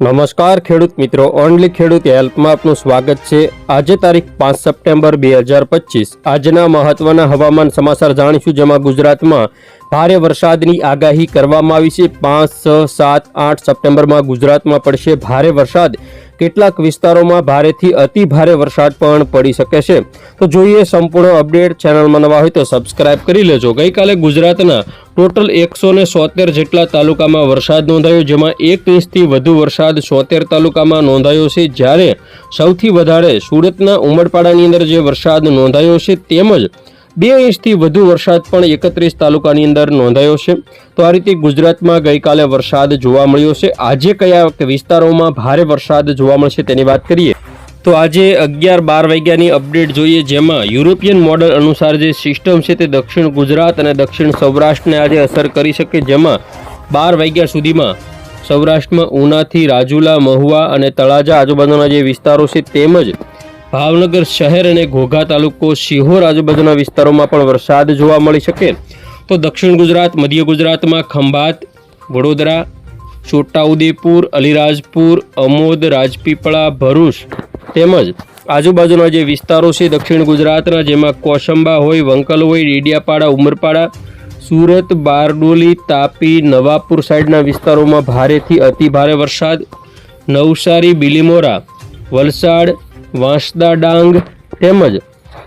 નમસ્કાર ખેડૂત મિત્રો, ઓનલી ખેડૂત હેલ્પમાં આપનું સ્વાગત છે. આજે તારીખ પાંચ સપ્ટેમ્બર બે હજાર પચીસ. આજના મહત્વના હવામાન સમાચાર જાણીશું, જેમાં ગુજરાતમાં ભારે વરસાદની આગાહી કરવામાં આવી છે. પાંચ, છ, સાત, આઠ સપ્ટેમ્બરમાં ગુજરાતમાં પડશે ભારે વરસાદ. કેટલાક વિસ્તારોમાં ભારેથી અતિ ભારે વરસાદ પણ પડી શકે છે. તો જોઈએ સંપૂર્ણ અપડેટ. ચેનલમાં નવા હોય તો સબસ્ક્રાઇબ કરી લેજો. ગઈકાલે ગુજરાતના ટોટલ એકસો ને સોતેર જેટલા તાલુકામાં વરસાદ નોંધાયો, જેમાં એક ઇંચથી વધુ વરસાદ સોતેર તાલુકામાં નોંધાયો છે. જ્યારે સૌથી વધારે સુરતના ઉમરપાડાની અંદર જે વરસાદ નોંધાયો છે, તેમજ બે ઇંચથી વધુ વરસાદ પણ એકત્રીસ તાલુકાની અંદર નોંધાયો છે. તો આ રીતે ગુજરાતમાં ગઈકાલે વરસાદ જોવા મળ્યો છે. આજે કયા વિસ્તારોમાં ભારે વરસાદ જોવા મળશે તેની વાત કરીએ. તો આજે અગિયાર બાર વાગ્યાની અપડેટ જોઈએ, જેમાં યુરોપિયન મોડલ અનુસાર જે સિસ્ટમ છે તે દક્ષિણ ગુજરાત અને દક્ષિણ સૌરાષ્ટ્રને આજે અસર કરી શકે, જેમાં બાર વાગ્યા સુધીમાં સૌરાષ્ટ્રમાં ઉનાથી રાજુલા, મહુવા અને તળાજા આજુબાજુના જે વિસ્તારો છે તેમજ ભાવનગર શહેર અને ઘોઘા તાલુકો શિહોર આજુબાજુના વિસ્તારોમાં પણ વરસાદ જોવા મળી શકે. તો દક્ષિણ ગુજરાત, મધ્ય ગુજરાતમાં ખંભાત, વડોદરા, છોટાઉદેપુર, અલીરાજપુર, અમોદ, રાજપીપળા, ભરૂચ તેમજ આજુબાજુના જે વિસ્તારો છે દક્ષિણ ગુજરાતના, જેમાં કોસંબા હોય, વંકલ હોય ડેડિયાપાડા ઉમરપાડા, સુરત, બારડોલી, તાપી, નવાપુર સાઈડના વિસ્તારોમાં ભારેથી અતિ ભારે વરસાદ. નવસારી, બિલીમોરા, વલસાડ, વાંસદા ડાંગ તેમજ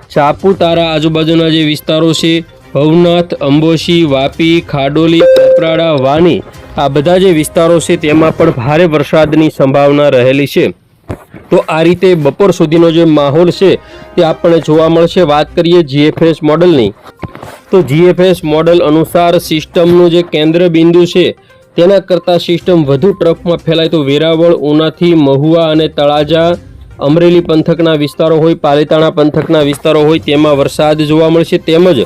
સાપુતારા આજુબાજુના જે વિસ્તારો છે, ભવનાથ, અંબોશી, વાપી, ખાડોલી, કપરાડા, વાની, આ બધા જે વિસ્તારો છે તેમાં પણ ભારે વરસાદની સંભાવના રહેલી છે. તો આ રીતે બપોર સુધીનો જે માહોલ છે તે આપણને જોવા મળશે. વાત કરીએ જીએફએસ મોડલની. તો જીએફએસ મોડલ અનુસાર સિસ્ટમનું જે કેન્દ્ર બિંદુ છે, તેના કરતાં સિસ્ટમ વધુ ટ્રફમાં ફેલાય તો વેરાવળ, ઉનાથી, મહુવા અને તળાજા, અમરેલી પંથકના વિસ્તારો હોય, પાલીતાણા પંથકના વિસ્તારો હોય, તેમાં વરસાદ જોવા મળશે. તેમજ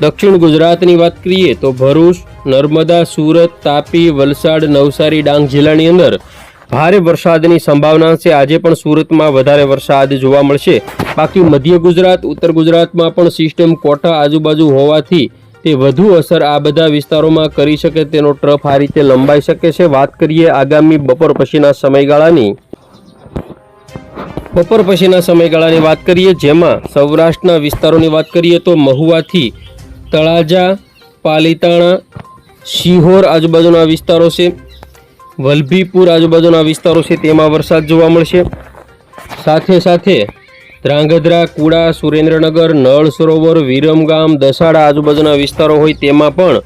દક્ષિણ ગુજરાતની વાત કરીએ તો ભરૂચ, નર્મદા, સુરત, તાપી, વલસાડ, નવસારી, ડાંગ જિલ્લાની અંદર ભારે વરસાદની સંભાવના છે. આજે પણ સુરતમાં વધારે વરસાદ જોવા મળશે. બાકી મધ્ય ગુજરાત, ઉત્તર ગુજરાતમાં પણ સિસ્ટમ કોટા આજુબાજુ હોવાથી તે વધુ અસર આ બધા વિસ્તારોમાં કરી શકે તેનો ટ્રફ આ રીતે લંબાઈ શકે છે. વાત કરીએ આગામી બપોર પછીના સમયગાળાની. બપોર પછીના સમયગાળાની વાત કરીએ, જેમાં સૌરાષ્ટ્રના વિસ્તારોની વાત કરીએ તો મહુવાથી તળાજા, પાલીતાણા, શિહોર આજુબાજુના વિસ્તારો છે. વલભીપુર આજુબાજુના વિસ્તારો છે તેમાં વરસાદ જોવા મળશે. સાથે સાથે ધ્રાંગધ્રા, કુડા, સુરેન્દ્રનગર, નળ સરોવર, વિરમગામ, દસાડા આજુબાજુના વિસ્તારો હોય તેમાં પણ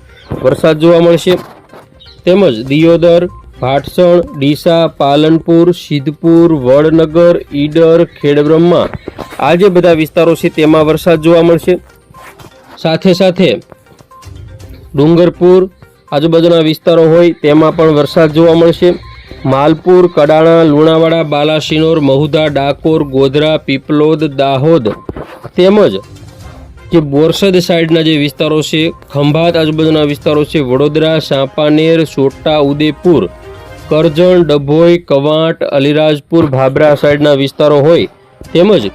વરસાદ જોવા મળશે. તેમજ દિયોદર, ભાટસણ, ડીસા, પાલનપુર, સિદ્ધપુર, વડનગર, ઈડર, ખેડબ્રહ્મા આ જે બધા વિસ્તારો છે તેમાં વરસાદ જોવા મળશે. સાથે સાથે ડુંગરપુર આજુબાજુના વિસ્તારો હોય તેમાં પણ વરસાદ જોવા મળશે. માલપુર, કડાણા, લુણાવાડા, બાલાસિનોર, મહુધા, ડાકોર, ગોધરા, પીપલોદ, દાહોદ તેમજ જે બોરસદ સાઈડના જે વિસ્તારો છે, ખંભાત આજુબાજુના વિસ્તારો છે, વડોદરા, સાંપાનેર, સોટા ઉદેપુર કરજણ, ડભોઈ, કવાંટ, અલીરાજપુર, ભાભરા સાઈડના વિસ્તારો હોય તેમજ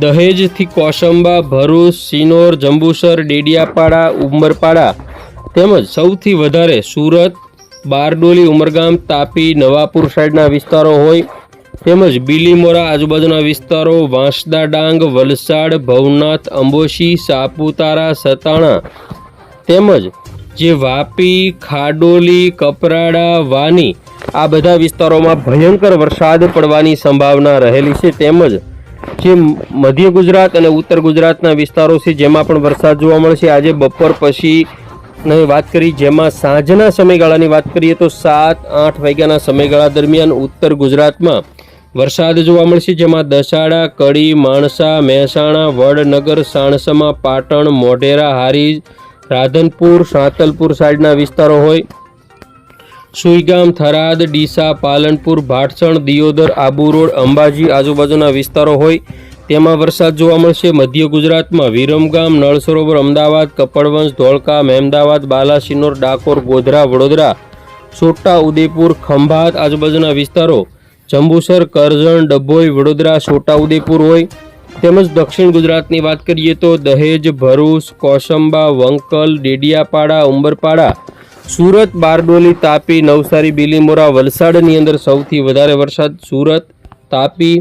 દહેજથી કોસંબા, ભરૂચ, સિનોર, જંબુસર, ડેડિયાપાડા, ઉમરપાડા તેમજ સૌથી વધારે સુરત, બારડોલી, ઉમરગામ, તાપી, નવાપુર સાઈડના વિસ્તારો હોય, તેમજ બીલીમોરા આજુબાજુના વિસ્તારો વાંસદા ડાંગ, વલસાડ, ભવનાથ, અંબોશી, સાપુતારા, સતાણા, તેમજ જે વાપી, ખાડોલી, કપરાડા, વાની આ બધા વિસ્તારોમાં ભયંકર વરસાદ પડવાની સંભાવના રહેલી છે. તેમજ જે મધ્ય ગુજરાત અને ઉત્તર ગુજરાતના વિસ્તારો છે, જેમાં પણ વરસાદ જોવા મળશે આજે બપોર પછી ની વાત કરી, જેમાં સાંજના સમયગાળાની વાત કરીએ તો સાત, આઠ વાગ્યાના સમયગાળા દરમિયાન ઉત્તર ગુજરાતમાં વરસાદ જોવા મળશે, જેમાં દસાડા, કડી, માણસા, મહેસાણા, વડનગર, સાણસમા, પાટણ, મોઢેરા, હારીજ, રાધનપુર, સાંતલપુર સાઈડના વિસ્તારો હોય. સુઈગામ, થરાદ, ડીસા, પાલનપુર, ભાટસણ, દિયોદર, આબુ રોડ, અંબાજી આજુબાજુના વિસ્તારો હોય. તેમાં વરસાદ જોવા મળશે. મધ્ય ગુજરાતમાં વિરમગામ નળ સરોવર અમદાવાદ, કપડવંશ ધોળકા મહેમદાવાદ બાલાસિનોર, ડાકોર, ગોધરા, વડોદરા છોટા ઉદેપુર ખંભાત, આજુબાજુના વિસ્તારો, જંબુસર, કરજણ, ડભોઈ, વડોદરા છોટા ઉદેપુર હોય. તેમજ દક્ષિણ ગુજરાતની વાત કરીએ તો દહેજ, ભરૂચ, કોસંબા, વંકલ, ડેડિયાપાડા, ઉંબરપાડા, સુરત, બારડોલી, તાપી, નવસારી, બિલીમોરા, વલસાડની અંદર સૌથી વધારે વરસાદ સુરત, તાપી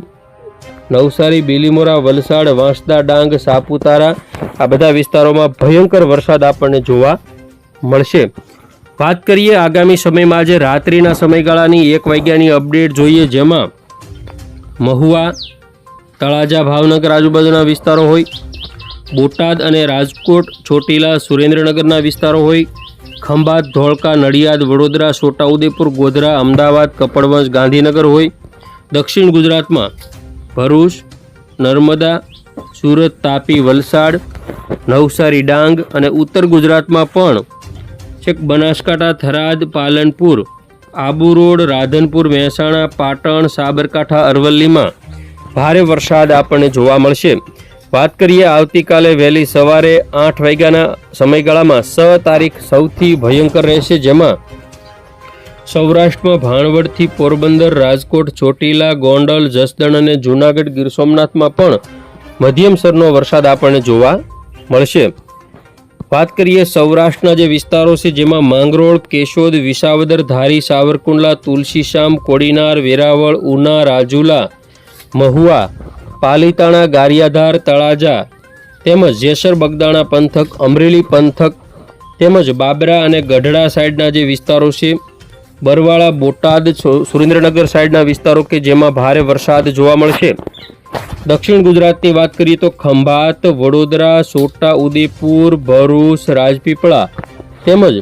નવસારી, બિલીમોરા, વલસાડ, વાંસદા, ડાંગ, સાપુતારા આ બધા વિસ્તારોમાં ભયંકર વરસાદ આપણને જોવા મળશે. વાત કરીએ આગામી સમયમાં આજે રાત્રિના સમયગાળાની, એક વાગ્યાની અપડેટ જોઈએ જેમાં મહુવા, તળાજા, ભાવનગર આજુબાજુના વિસ્તારો હોય, બોટાદ અને રાજકોટ, ચોટીલા, સુરેન્દ્રનગરના વિસ્તારો હોય, ખંભાત, ધોળકા, નડિયાદ, વડોદરા, છોટાઉદેપુર, ગોધરા, અમદાવાદ, કપડવંજ, ગાંધીનગર હોય, દક્ષિણ ગુજરાતમાં ભરૂચ, નર્મદા, સુરત, તાપી, વલસાડ, નવસારી, ડાંગ અને ઉત્તર ગુજરાતમાં પણ છેક બનાસકાંઠા, થરાદ, પાલનપુર, આબુ રોડ, રાધનપુર, મહેસાણા, પાટણ, સાબરકાંઠા, અરવલ્લીમાં ભારે વરસાદ આપણને જોવા મળશે. વાત કરીએ આવતીકાલે વહેલી સવારે આઠ વાગ્યાના સમયગાળામાં સ તારીખ સૌથી ભયંકર રહેશે, જેમાં સૌરાષ્ટ્રમાં ભાણવડથી પોરબંદર, રાજકોટ, ચોટીલા, ગોંડલ, જસદણ અને જૂનાગઢ ગીર સોમનાથમાં પણ મધ્યમ સ્તરનો વરસાદ આપણને જોવા મળશે. વાત કરીએ સૌરાષ્ટ્રના જે વિસ્તારો છે, જેમાં માંગરોળ, કેશોદ, વિસાવદર, ધારી, સાવરકુંડલા, તુલસીશામ, કોડીનાર, વેરાવળ, ઉના, રાજુલા, મહુવા, પાલીતાણા, ગારિયાધાર, તળાજા તેમજ જેસર, બગદાણા પંથક, અમરેલી પંથક તેમજ બાબરા અને ગઢડા સાઈડના જે વિસ્તારો છે બરવાળા બોટાદ સુરેન્દ્રનગર સાઈડના વિસ્તારો કે જેમાં ભારે વરસાદ જોવા મળશે? દક્ષિણ ગુજરાતની વાત કરીએ તો ખંભાત, વડોદરા છોટા ઉદેપુર ભરૂચ, રાજપીપળા તેમજ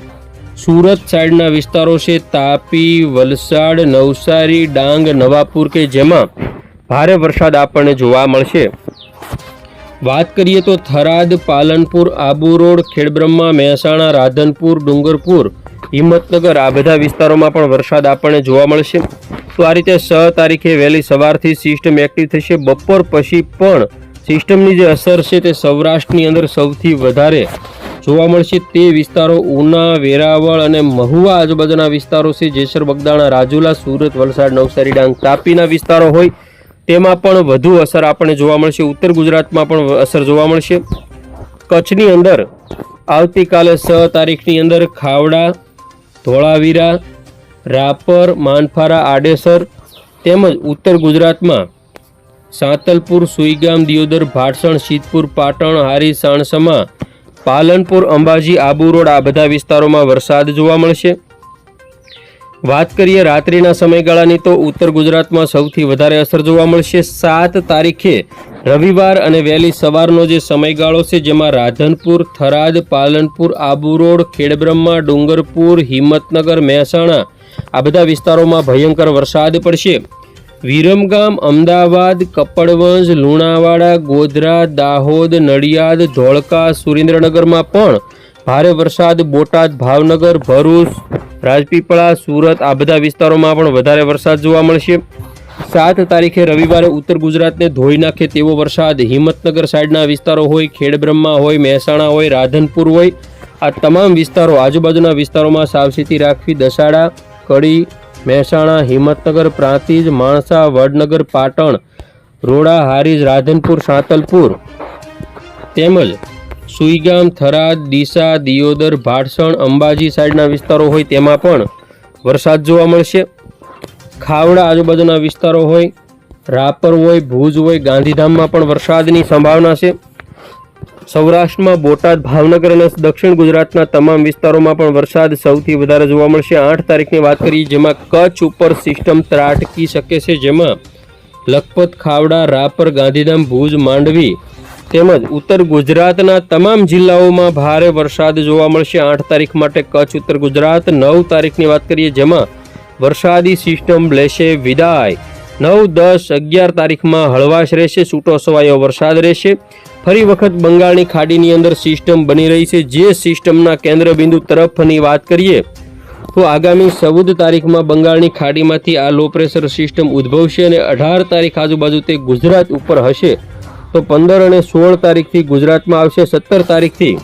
સુરત સાઈડના વિસ્તારો છે તાપી, વલસાડ, નવસારી, ડાંગ, નવાપુર કે જેમાં ભારે વરસાદ આપણને જોવા મળશે. વાત કરીએ તો થરાદ, પાલનપુર, આબુ રોડ, ખેડબ્રહ્મા, મહેસાણા, રાધનપુર, ડુંગરપુર હિંમતનગર, આ બધા વિસ્તારોમાં પણ વરસાદ આપણને જોવા મળશે. તો આ રીતે છ તારીખે વહેલી સવારથી સિસ્ટમ એક્ટિવ થશે. બપોર પછી પણ સિસ્ટમની જે અસર છે તે સૌરાષ્ટ્રની અંદર સૌથી વધારે જોવા મળશે. તે વિસ્તારો ઉના, વેરાવળ અને મહુવા આજુબાજુના વિસ્તારો છે. જેસર, બગદાણા, રાજુલા, સુરત, વલસાડ, નવસારી, ડાંગ, તાપીના વિસ્તારો હોય તેમાં પણ વધુ અસર આપણને જોવા મળશે. ઉત્તર ગુજરાતમાં પણ અસર જોવા મળશે. કચ્છની અંદર આવતીકાલે છ તારીખની અંદર ખાવડા ધોળાવીરા, રાપર, માનફારા, આડેસર તેમજ ઉત્તર ગુજરાતમાં સાંતલપુર, સુઈગામ, દિયોદર, ભાટસણ સિદ્ધપુર પાટણ, હારી, સાણસમા, પાલનપુર, અંબાજી, આબુ રોડ આ બધા વિસ્તારોમાં વરસાદ જોવા મળશે. વાત કરીએ રાત્રિના સમયગાળાની તો ઉત્તર ગુજરાતમાં સૌથી વધારે અસર જોવા મળશે. સાત તારીખે રવિવાર અને વહેલી સવારનો જે સમયગાળો છે, જેમાં રાધનપુર, થરાદ, પાલનપુર, આબુ રોડ, ખેડબ્રહ્મા, ડુંગરપુર, હિંમતનગર, મહેસાણા, આ બધા વિસ્તારોમાં ભયંકર વરસાદ પડશે. વિરમગામ, અમદાવાદ, કપડવંજ, લુણાવાડા, ગોધરા, દાહોદ, નડિયાદ, ધોળકા, સુરેન્દ્રનગરમાં પણ ભારે વરસાદ, બોટાદ, ભાવનગર, ભરૂચ, રાજપીપળા, સુરત આ બધા વિસ્તારોમાં પણ વધારે વરસાદ જોવા મળશે. સાત તારીખે રવિવારે ઉત્તર ગુજરાતને ધોઈ નાખે તેવો વરસાદ. હિંમતનગર સાઈડના વિસ્તારો હોય, ખેડબ્રહ્મા હોય, મહેસાણા હોય, રાધનપુર હોય, આ તમામ વિસ્તારો, આજુબાજુના વિસ્તારોમાં સાવચેતી રાખવી દસાડા, કડી, મહેસાણા, હિંમતનગર, પ્રાંતિજ, માણસા, વડનગર, પાટણ, રોડા, હારીજ, રાધનપુર, સાંતલપુર તેમજ સુઈગામ, થરાદ, ડીસા, દિયોદર ભાડસણ અંબાજી સાઈડના વિસ્તારો હોય તેમાં પણ વરસાદ જોવા મળશે. ખાવડા આજુબાજુના વિસ્તારો હોય, રાપર હોય, ભુજ હોય, ગાંધીધામમાં પણ વરસાદની સંભાવના છે. સૌરાષ્ટ્રમાં બોટાદ, ભાવનગર અને દક્ષિણ ગુજરાતના તમામ વિસ્તારોમાં પણ વરસાદ સૌથી વધારે જોવા મળશે. આઠ તારીખની વાત કરીએ જેમાં કચ્છ ઉપર સિસ્ટમ ત્રાટકી શકે છે, જેમાં લખપત, ખાવડા, રાપર, ગાંધીધામ, ભુજ, માંડવી તેમજ ઉત્તર ગુજરાતના તમામ જિલ્લાઓમાં ભારે વરસાદ જોવા મળશે. આઠ તારીખ માટે કચ્છ, ઉત્તર ગુજરાત. નવ તારીખની વાત કરીએ જેમાં વરસાદી સિસ્ટમ લેશે વિદાય. નવ, દસ, અગિયાર તારીખમાં હળવાશ રહેશે, છૂટો છવાયો વરસાદ રહેશે. ફરી વખત બંગાળની ખાડીની અંદર સિસ્ટમ બની રહી છે. જે સિસ્ટમના કેન્દ્રબિંદુ તરફની વાત કરીએ, તો આગામી ચૌદ તારીખમાં બંગાળની ખાડીમાંથી આ લો પ્રેશર સિસ્ટમ ઉદ્ભવશે અને અઢાર તારીખ આજુબાજુ તે ગુજરાત ઉપર હશે. તો પંદર અને સોળ તારીખથી ગુજરાતમાં આવશે, સત્તર તારીખથી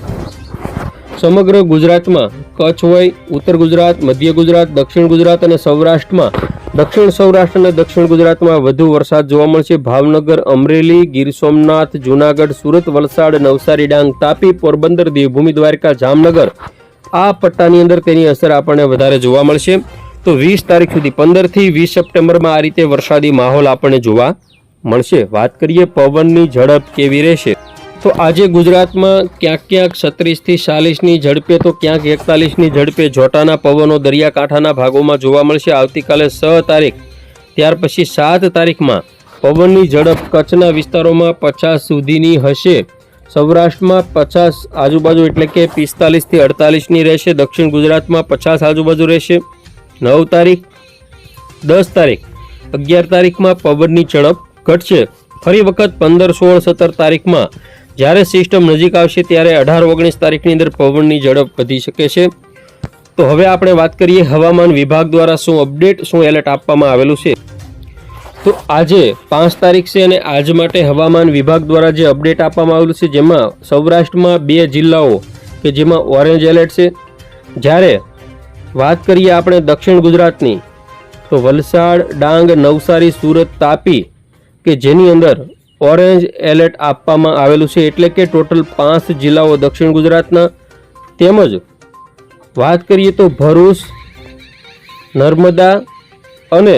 સમગ્ર ગુજરાતમાં કચ્છ હોય, ઉત્તર ગુજરાત, મધ્ય ગુજરાત, દક્ષિણ ગુજરાત અને સૌરાષ્ટ્રમાં. દક્ષિણ સૌરાષ્ટ્ર અને દક્ષિણ ગુજરાતમાં વધુ વરસાદ જોવા મળશે. ભાવનગર, અમરેલી, ગીર સોમનાથ, જૂનાગઢ, સુરત, વલસાડ, નવસારી, ડાંગ, તાપી, પોરબંદર, દેવભૂમિ, દ્વારકા, જામનગર. આ પટ્ટાની અંદર તેની અસર આપણને વધારે જોવા મળશે. તો વીસ તારીખ સુધી, પંદરથી વીસ સપ્ટેમ્બરમાં આ રીતે વરસાદી માહોલ આપણને જોવા મળશે. વાત કરીએ પવનની, ઝડપ કેવી રહેશે? તો આજે ગુજરાતમાં ક્યાંક ક્યાંક છત્રીસથી ચાલીસની ઝડપે તો ક્યાંક એકતાલીસની ઝડપે જોટાના પવનો દરિયાકાંઠાના ભાગોમાં જોવા મળશે. આવતીકાલે છ તારીખ, ત્યાર પછી સાત તારીખમાં પવનની ઝડપ કચ્છના વિસ્તારોમાં પચાસ સુધીની હશે. સૌરાષ્ટ્રમાં પચાસ આજુબાજુ એટલે કે પિસ્તાલીસથી અડતાલીસની રહેશે. દક્ષિણ ગુજરાતમાં પચાસ આજુબાજુ રહેશે. નવ તારીખ, દસ તારીખ, અગિયાર તારીખમાં પવનની ઝડપ ઘટશે. ફરી વખત પંદર સોળ સત્તર તારીખમાં જ્યારે સિસ્ટમ નજીક આવશે ત્યારે અઢાર ઓગણીસ તારીખની અંદર પવનની ઝડપ વધી શકે છે. તો હવે આપણે વાત કરીએ હવામાન વિભાગ દ્વારા શું અપડેટ, શું એલર્ટ આપવામાં આવેલું છે. તો આજે પાંચ તારીખ છે અને આજ માટે હવામાન વિભાગ દ્વારા જે અપડેટ આપવામાં આવેલું છે, જેમાં સૌરાષ્ટ્રમાં બે જિલ્લાઓ કે જેમાં ઓરેન્જ એલર્ટ છે. જ્યારે વાત કરીએ આપણે દક્ષિણ ગુજરાતની, તો વલસાડ, ડાંગ, નવસારી, સુરત, તાપી કે જેની અંદર ઓરેન્જ એલર્ટ આપવામાં આવેલું છે એટલે કે ટોટલ પાંચ જિલ્લાઓ દક્ષિણ ગુજરાતના. તેમજ વાત કરીએ તો ભરૂચ, નર્મદા અને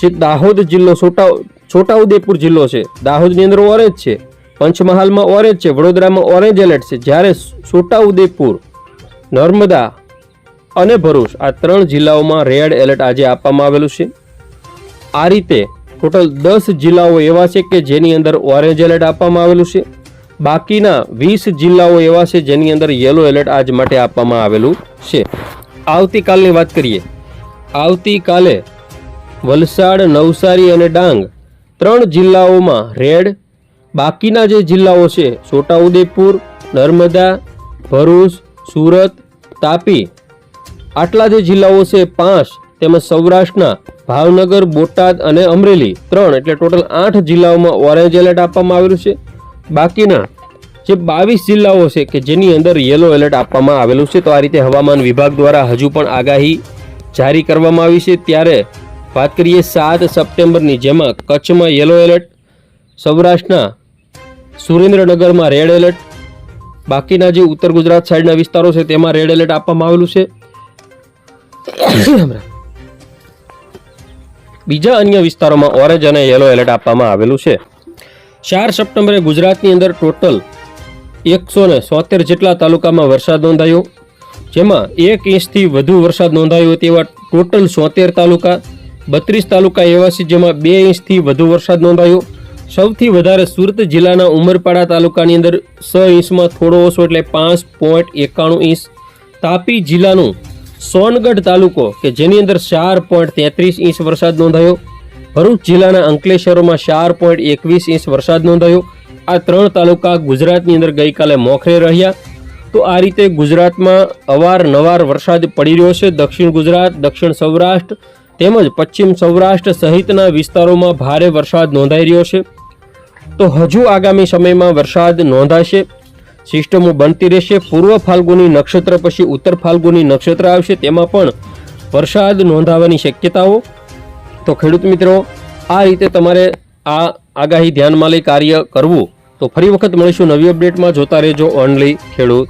જે દાહોદ જિલ્લો છોટા છોટાઉદેપુર જિલ્લો છે. દાહોદની અંદર ઓરેન્જ છે. પંચમહાલમાં ઓરેન્જ છે. વડોદરામાં ઓરેન્જ એલર્ટ છે. જ્યારે છોટાઉદેપુર, નર્મદા અને ભરૂચ આ ત્રણ જિલ્લાઓમાં રેડ એલર્ટ આજે આપવામાં આવેલું છે. આ રીતે ટોટલ દસ જિલ્લાઓ એવા છે કે જેની અંદર ઓરેન્જ એલર્ટ આપવામાં આવેલું છે. બાકીના વીસ જિલ્લાઓ એવા છે જેની અંદર યલો એલર્ટ આજ માટે આપવામાં આવેલું છે. આવતીકાલની વાત કરીએ. આવતીકાલે વલસાડ, નવસારી અને ડાંગ ત્રણ જિલ્લાઓમાં રેડ. બાકીના જે જિલ્લાઓ છે, છોટાઉદેપુર, નર્મદા, ભરૂચ, સુરત, તાપી, આટલા જે જિલ્લાઓ છે, પાંચ. તેમજ સૌરાષ્ટ્રના ભાવનગર, બોટાદ અને અમરેલી ત્રણ એટલે ટોટલ આઠ જિલ્લાઓમાં ઓરેન્જ એલર્ટ આપવામાં આવેલું છે. બાકીના જે બાવીસ જિલ્લાઓ છે કે જેની અંદર યલો એલર્ટ આપવામાં આવેલું છે, તો આ રીતે હવામાન વિભાગ દ્વારા હજુ પણ આગાહી જારી કરવામાં આવી છે. ત્યારે વાત કરીએ સાત સપ્ટેમ્બરની, જેમાં કચ્છમાં યલો એલર્ટ સૌરાષ્ટ્રના સુરેન્દ્રનગરમાં રેડ એલર્ટ બાકીના જે ઉત્તર ગુજરાત સાઈડના વિસ્તારો છે, તેમાં રેડ એલર્ટ આપવામાં આવેલું છે. બીજા અન્ય વિસ્તારોમાં ઓરેન્જ અને યલો એલર્ટ આપવામાં આવેલું છે. ચાર સપ્ટેમ્બરે ગુજરાતની અંદર ટોટલ એકસો ને સોતેર જેટલા તાલુકામાં વરસાદ નોંધાયો, જેમાં એક ઇંચથી વધુ વરસાદ નોંધાયો તેવા ટોટલ સોતેર તાલુકા, બત્રીસ તાલુકા એવા છે જેમાં બે ઇંચથી વધુ વરસાદ નોંધાયો. સૌથી વધારે સુરત જિલ્લાના ઉમરપાડા તાલુકાની અંદર છ ઇંચમાં થોડો ઓછો એટલે પાંચ પોઈન્ટ એકાણું ઇંચ. તાપી જિલ્લાનું સોનગઢ તાલુકો, કે જેની અંદર ચાર પોઈન્ટ તેત્રીસ ઇંચ વરસાદ નોંધાયો. ભરૂચ જિલ્લાના અંકલેશ્વરોમાં ચાર પોઈન્ટ એકવીસ ઇંચ વરસાદ નોંધાયો. આ ત્રણ તાલુકા ગુજરાતની અંદર ગઈકાલે મોખરે રહ્યા. તો આ રીતે ગુજરાતમાં અવારનવાર વરસાદ પડી રહ્યો છે. દક્ષિણ ગુજરાત, દક્ષિણ સૌરાષ્ટ્ર તેમજ પશ્ચિમ સૌરાષ્ટ્ર સહિતના વિસ્તારોમાં ભારે વરસાદ નોંધાઈ રહ્યો છે. તો હજુ આગામી સમયમાં વરસાદ નોંધાશે. સિસ્ટમો બનતી રહેશે. પૂર્વ ફાલ્ગુની નક્ષત્ર પછી ઉત્તર ફાલ્ગુની નક્ષત્ર આવશે. તેમાં પણ વરસાદ નોંધાવાની શક્યતાઓ. તો ખેડૂત મિત્રો, આ રીતે તમારે આ આગાહી ધ્યાનમાં લઈ કાર્ય કરવું. તો ફરી વખત મળીશું નવી અપડેટમાં. જોતા રહેજો ઓનલી ખેડૂત